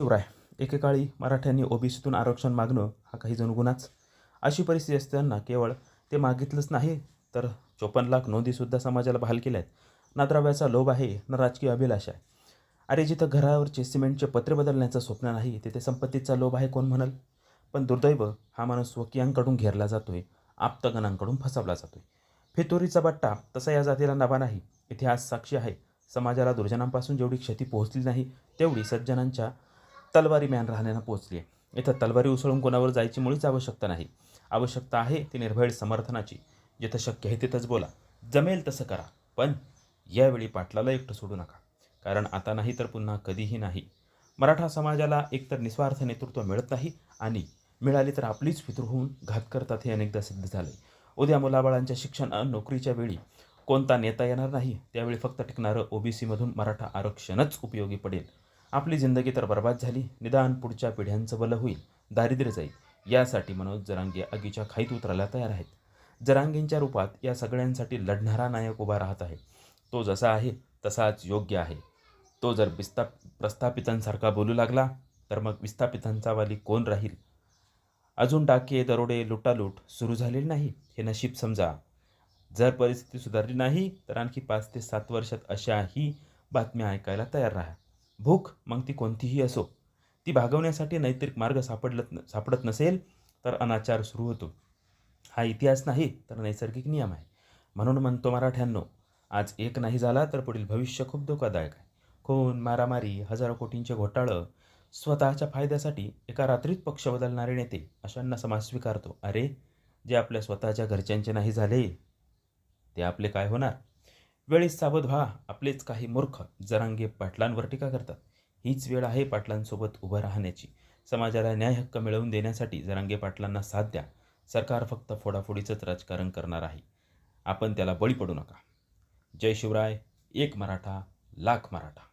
शिवराय एकेकाळी मराठ्यांनी ओबीसीतून आरक्षण मागणं हा काही जण गुन्हाच. अशी परिस्थिती असताना केवळ ते मागितलंच नाही तर चोपन्न लाख नोंदीसुद्धा समाजाला बहाल केल्या आहेत ना द्रव्याचा लोभ आहे ना राजकीय अभिलाषा आहे. अरे जिथं घरावरचे सिमेंटचे पत्रे बदलण्याचं स्वप्न नाही तिथे संपत्तीचा लोभ आहे कोण म्हणाल? पण दुर्दैव हा माणूस स्वकीयांकडून घेरला जातोय आप्तगणांकडून फसवला जातोय. फितुरीचा बट्टा तसा या जातीला नवा नाही. इतिहास साक्षी आहे. समाजाला दुर्जनांपासून जेवढी क्षती पोहोचली नाही तेवढी सज्जनांच्या तलवारी मॅन राहण्यानं पोचली आहे इथं तलवारी उसळून कोणावर जायची मुळीच आवश्यकता नाही. आवश्यकता आहे ती निर्भय समर्थनाची. जिथं शक्य आहे तिथंच बोला. जमेल तसं करा पण यावेळी पाटलाला एकटं सोडू नका. कारण आता नाही तर पुन्हा कधीही नाही. मराठा समाजाला एकतर निस्वार्थ नेतृत्व मिळत नाही आणि मिळाली तर आपलीच फितूर होऊन घात करतात हे अनेकदा सिद्ध झाले उद्या मुलाबाळांच्या शिक्षण नोकरीच्या वेळी कोणता नेता येणार नाही त्यावेळी फक्त टिकणारं ओबीसीमधून मराठा आरक्षणच उपयोगी पडेल. आपली जिंदगी तर बर्बाद झाली निदान पुढच्या पिढ्यांचं बलं होईल दारिद्र्य जाईल यासाठी मनोज जरांगे आगीच्या खाईत उतरायला तयार आहेत. जरांगेंच्या रूपात या सगळ्यांसाठी लढणारा नायक उभा राहत आहे. तो जसा आहे तसाच योग्य आहे. तो जर विस्ता प्रस्थापितांसारखा बोलू लागला तर मग विस्थापितांचा वाली कोण राहील? अजून डाके दरोडे लुटालूट सुरू झालेली नाही हे नशीब समजा. जर परिस्थिती सुधारली नाही तर आणखी पाच ते सात वर्षात अशाही बातम्या ऐकायला तयार राहा. भूक मग ती कोणतीही असो. ती भागवण्यासाठी नैतिक मार्ग सापडलत न सापडत नसेल तर अनाचार सुरू होतो. हा इतिहास नाही तर नैसर्गिक नियम आहे. म्हणून म्हणतो मराठ्यांनो आज एक नाही झाला तर पुढील भविष्य खूप धोकादायक आहे. खून मारामारी हजारो कोटींचे घोटाळं स्वतःच्या फायद्यासाठी एका रात्रीत पक्ष बदलणारे नेते अशांना समाज स्वीकारतो. अरे जे आपल्या स्वतःच्या घरच्यांचे नाही झाले ते आपले काय होणार? वेळेस सावध व्हा. आपलेच काही मूर्ख जरांगे पाटलांवर टीका करतात. हीच वेळ आहे पाटलांसोबत उभं राहण्याची. समाजाला न्याय हक्क मिळवून देण्यासाठी जरांगे पाटलांना साथ द्या. सरकार फक्त फोडाफोडीचंच राजकारण करणार आहे. आपण त्याला बळी पडू नका. जय शिवराय. एक मराठा लाख मराठा.